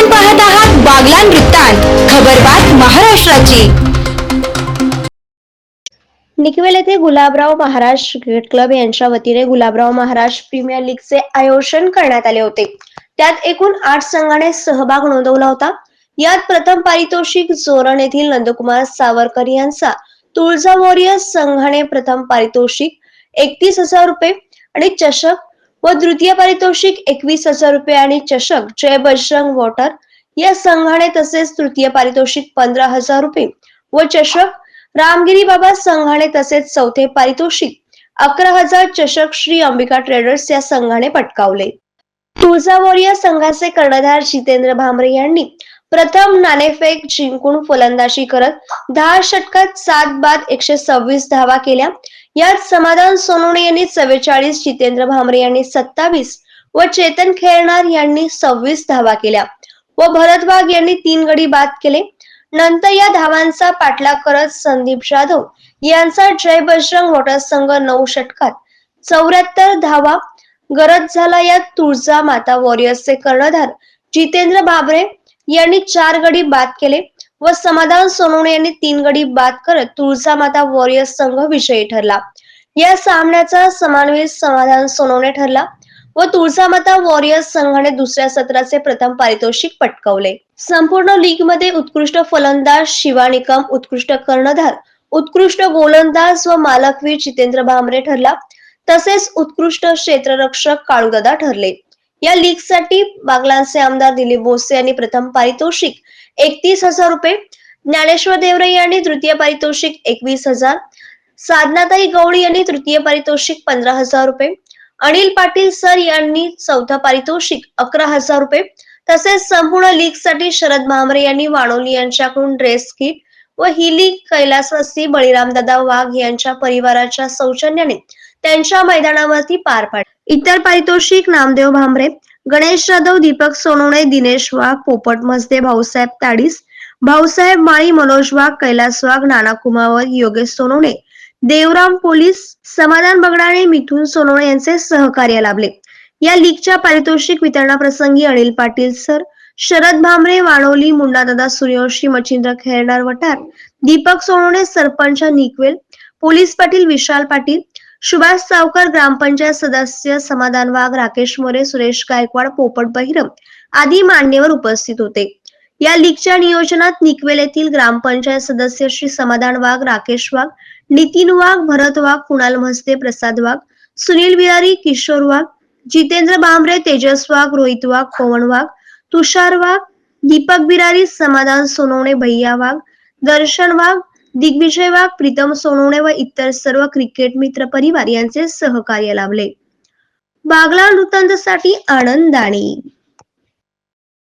आपण पाहत आहात बागलान वृत्तांत खबरबात महाराष्ट्राची. निकवेल येथे गुलाबराव महाराज क्रिकेट क्लब यांच्या वतीने गुलाबराव महाराज प्रीमियर लीगचे आयोजन करण्यात आले होते. त्यात एकूण आठ संघाने सहभाग नोंदवला होता. यात प्रथम पारितोषिक जोरण येथील नंदकुमार सावरकर यांचा तुळजा वॉरियर्स संघाने प्रथम पारितोषिक एकतीस हजार रुपये आणि चषक व द्वितीय पारितोषिक एकवीस हजार रुपये आणि चषक जय बजरंग वॉटर या संघाने तसेच तृतीय पारितोषिक पंधरा हजार रुपये व चषक रामगिरी बाबा संघाने तसेच चौथे पारितोषिक अकरा हजार चषक श्री अंबिका ट्रेडर्स या संघाने पटकावले. तुळजाभोर या संघाचे कर्णधार जितेंद्र भांबरे यांनी प्रथम नाणेफेक जिंकून फलंदाजी करत दहा षटकात सात बाद एकशे सव्वीस धावा केल्या. यात समाधान सोनवणे यांनी चव्वेचाळीस जितेंद्र भांबरे यांनी सत्तावीस व चेतन खेळणार यांनी सव्वीस धावा केल्या व भरत वाघ यांनी तीन गडी बाद केले. नंतर या धावांचा पाठलाग करत संदीप जाधव यांचा जय बजरंग मोटर संघ नऊ षटकात चौऱ्याहत्तर धावा. गरज झाला यात तुळजा माता वॉरियर्सचे कर्णधार जितेंद्र भाबरे यांनी चार गडी बाद केले. व समाधान सोनवणे यांनी तीन गडी बाद करत तुळजा माता वॉरियर्स संघ विजयी ठरला. या सामन्याचा समानवीर समाधान सोनवणे ठरला व तुळजामाता वॉरियर्स संघाने दुसऱ्या सत्राचे प्रथम पारितोषिक पटकावले. संपूर्ण लीगमध्ये उत्कृष्ट फलंदाज शिवा निकम उत्कृष्ट कर्णधार उत्कृष्ट गोलंदाज व मालकवीर जितेंद्र भामरे ठरला. तसेच उत्कृष्ट क्षेत्ररक्षक काळूदादा ठरले. या लीगसाठी बागलांचे आमदार दिलीप बोसे यांनी प्रथम पारितोषिक एकतीस हजार रुपये ज्ञानेश्वर देवरे यांनी तृतीय पारितोषिक एकवीस हजार साधनाताई गवळी यांनी तृतीय पारितोषिक पंधरा हजार रुपये अनिल पाटील सर यांनी चौथा पारितोषिक अकरा हजार रुपये तसेच संपूर्ण लीगसाठी शरद भामरे यांनी वाणोली यांच्याकडून ड्रेस किट व ही लीग कैलासवासी बळीरामदादा वाघ यांच्या परिवाराच्या सौजन्याने त्यांच्या मैदानावरती पार पाडली. इतर पारितोषिक नामदेव भांबरे गणेश जाधव दीपक सोनवणे दिनेश वाघ पोपट मजदे भाऊसाहेब ताडीस भाऊसाहेब माळी मनोज वाघ कैलास वाघ नाना कुमावत योगेश सोनवणे देवराम पोलीस समाधान बगडाणे मिथुन सोनवणे यांचे सहकार्य लाभले. या लीगच्या पारितोषिक वितरणाप्रसंगी अनिल पाटील सर शरद भामरे वाणोली मुंडादादा सूर्यवंशी मच्छिंद्र खेरणार वटार दीपक सोनवणे सरपंच निकवेल पोलीस पाटील विशाल पाटील सुभाष सावकर ग्रामपंचायत सदस्य समाधान वाघ राकेश मोरे सुरेश गायकवाड पोपट बहिरम आदी मान्यवर उपस्थित होते. या लीगच्या नियोजनात निकवेल येथील ग्रामपंचायत सदस्य श्री समाधान वाघ राकेश वाघ नितीन वाघ भरत वाघ कुणाल म्हस्ते प्रसाद वाघ सुनील विहारी किशोर वाघ जितेंद्र बांबरे तेजस वाघ रोहित वाघ पवन वाघ तुषार वाघ दीपक बिरारी समाधान सोनवणे भैया वाघ दर्शन वाघ दिग्विजय वाघ प्रीतम सोनवणे व इतर सर्व क्रिकेट मित्र परिवार यांचे सहकार्य लाभले. बागला वृत्तांतसाठी आनंद आणि